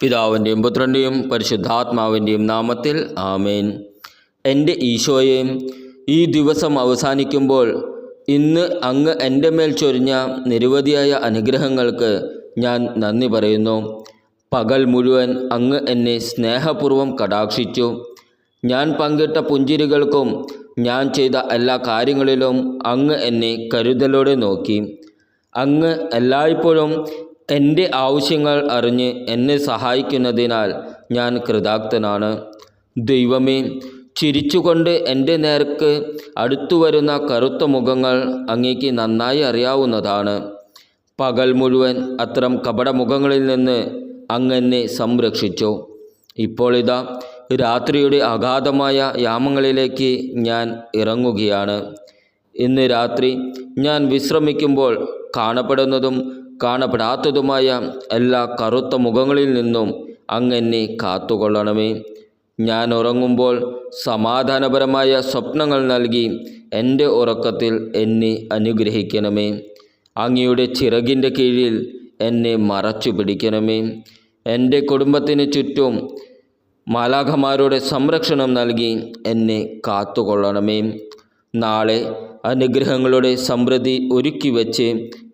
പിതാവിന്റെയും പുത്രന്റെയും പരിശുദ്ധാത്മാവിന്റെയും നാമത്തിൽ ആമേൻ. എന്റെ ഈശോയെ ഈ ദിവസം അവസാനിക്കുമ്പോൾ ഇന്ന് അങ്ങ് എന്റെ മേൽ ചൊരിഞ്ഞ നിരവധിയായ അനുഗ്രഹങ്ങൾക്ക് ഞാൻ നന്ദി പറയുന്നു. പകൽ മുഴുവൻ അങ്ങ് എന്നെ സ്നേഹപൂർവം കടാക്ഷിച്ചു. ഞാൻ പങ്കിട്ട പുഞ്ചിരികൾക്കും ഞാൻ ചെയ്ത എല്ലാ കാര്യങ്ങളിലും അങ്ങ് എന്നെ കരുതലോടെ നോക്കി. അങ്ങ് എല്ലായ്പ്പോഴും എന്റെ ആവശ്യങ്ങൾ അറിഞ്ഞ് എന്നെ സഹായിക്കുന്നതിനാൽ ഞാൻ കൃതാർത്ഥനാണ്. ദൈവമേ ചിരിച്ചുകൊണ്ട് എന്റെ നേർക്ക് അടുത്തു വരുന്ന കറുത്ത മുഖങ്ങൾ അങ്ങേക്ക് നന്നായി അറിയാവുന്നതാണ്. പകൽ മുഴുവൻ അത്തരം കപടമുഖങ്ങളിൽ നിന്ന് അങ്ങെന്നെ സംരക്ഷിച്ചു. ഇപ്പോൾ ഇതാ രാത്രിയുടെ അഗാധമായ യാമങ്ങളിലേക്ക് ഞാൻ ഇറങ്ങുകയാണ്. ഇന്ന് രാത്രി ഞാൻ വിശ്രമിക്കുമ്പോൾ കാണപ്പെടുന്നതും കാണപ്പെടാത്തതുമായ എല്ലാ കറുത്ത മുഖങ്ങളിൽ നിന്നും അങ്ങെന്നെ കാത്തുകൊള്ളണമേ. ഞാൻ ഉറങ്ങുമ്പോൾ സമാധാനപരമായ സ്വപ്നങ്ങൾ നൽകി എന്റെ ഉറക്കത്തിൽ എന്നെ അനുഗ്രഹിക്കണമേ. അങ്ങയുടെ ചിറകിന്റെ കീഴിൽ എന്നെ മറച്ചു പിടിക്കണമേ. എന്റെ കുടുംബത്തിന് ചുറ്റും മാലാഖമാരുടെ സംരക്ഷണം നൽകി എന്നെ കാത്തുകൊള്ളണമേ. നാളെ അനുഗ്രഹങ്ങളുടെ സമൃദ്ധി ഒരുക്കി വച്ച്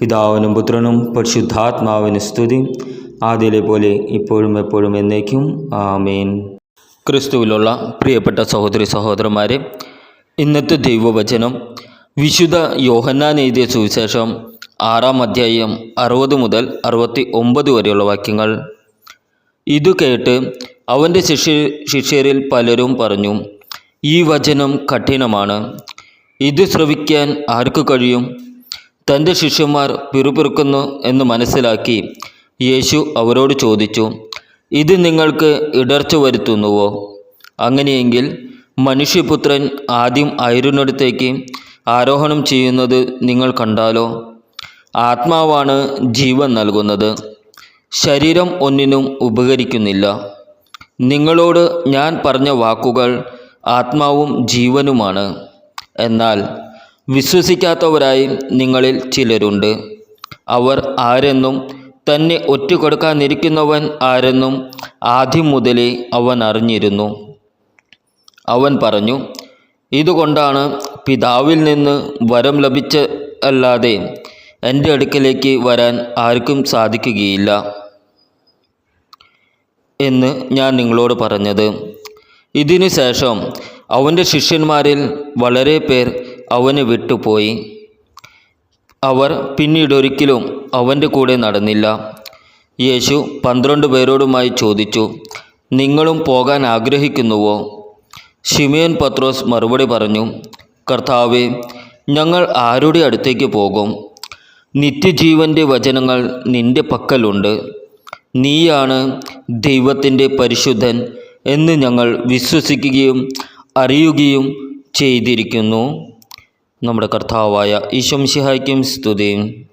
പിതാവിനും പുത്രനും പരിശുദ്ധാത്മാവിന് സ്തുതി. ആദ്യയിലെ പോലെ ഇപ്പോഴും എപ്പോഴും എന്നേക്കും. ആമേൻ. ക്രിസ്തുവിലുള്ള പ്രിയപ്പെട്ട സഹോദരി സഹോദരന്മാരെ ഇന്നത്തെ ദൈവവചനം വിശുദ്ധ യോഹന്നാൻ എഴുതിയ സുവിശേഷം ആറാം അധ്യായം അറുപത് മുതൽ അറുപത്തി ഒമ്പത് വരെയുള്ള വാക്യങ്ങൾ. ഇത് കേട്ട് അവന്റെ ശിഷ്യ ശിഷ്യരിൽ പലരും പറഞ്ഞു ഈ വചനം കഠിനമാണ്. ഇത് ശ്രവിക്കാൻ ആർക്ക് കഴിയും? തന്റെ ശിഷ്യന്മാർ പിറുപിറുക്കുന്നു എന്ന് മനസ്സിലാക്കി യേശു അവരോട് ചോദിച്ചു ഇത് നിങ്ങൾക്ക് ഇടർച്ച വരുത്തുന്നുവോ? അങ്ങനെയെങ്കിൽ മനുഷ്യപുത്രൻ ആദ്യം അയറിനടുത്തേക്ക് ആരോഹണം ചെയ്യുന്നത് നിങ്ങൾ കണ്ടാലോ? ആത്മാവാണ് ജീവൻ നൽകുന്നത്. ശരീരം ഒന്നിനും ഉപകരിക്കുന്നില്ല. നിങ്ങളോട് ഞാൻ പറഞ്ഞ വാക്കുകൾ ആത്മാവും ജീവനുമാണ്. എന്നാൽ വിശ്വസിക്കാത്തവരായി നിങ്ങളിൽ ചിലരുണ്ട്. അവർ ആരെന്നും തന്നെ ഒറ്റ കൊടുക്കാനിരിക്കുന്നവൻ ആരെന്നും ആദ്യം മുതലേ അവൻ അറിഞ്ഞിരുന്നു. അവൻ പറഞ്ഞു ഇതുകൊണ്ടാണ് പിതാവിൽ നിന്ന് വരം ലഭിച്ച അല്ലാതെ എന്റെ അടുക്കലേക്ക് വരാൻ ആർക്കും സാധിക്കുകയില്ല എന്ന് ഞാൻ നിങ്ങളോട് പറഞ്ഞത്. ഇതിനു ശേഷം അവന്റെ ശിഷ്യന്മാരിൽ വളരെ പേർ അവനെ വിട്ടുപോയി. അവർ പിന്നീടൊരിക്കലും അവന്റെ കൂടെ നടന്നില്ല. യേശു പന്ത്രണ്ട് പേരോടുമായി ചോദിച്ചു നിങ്ങളും പോകാൻ ആഗ്രഹിക്കുന്നുവോ? ഷിമിയൻ പത്രോസ് മറുപടി പറഞ്ഞു കർത്താവെ ഞങ്ങൾ ആരുടെ അടുത്തേക്ക് പോകും? നിത്യജീവന്റെ വചനങ്ങൾ നിന്റെ പക്കലുണ്ട്. നീയാണ് ദൈവത്തിന്റെ പരിശുദ്ധൻ എന്ന് ഞങ്ങൾ വിശ്വസിക്കുകയും അറിയുകയും ചെയ്തിരിക്കുന്നു. നമ്മുടെ കർത്താവായ ഈശ്വംശിഹായ്ക്കും സ്തുതിയും.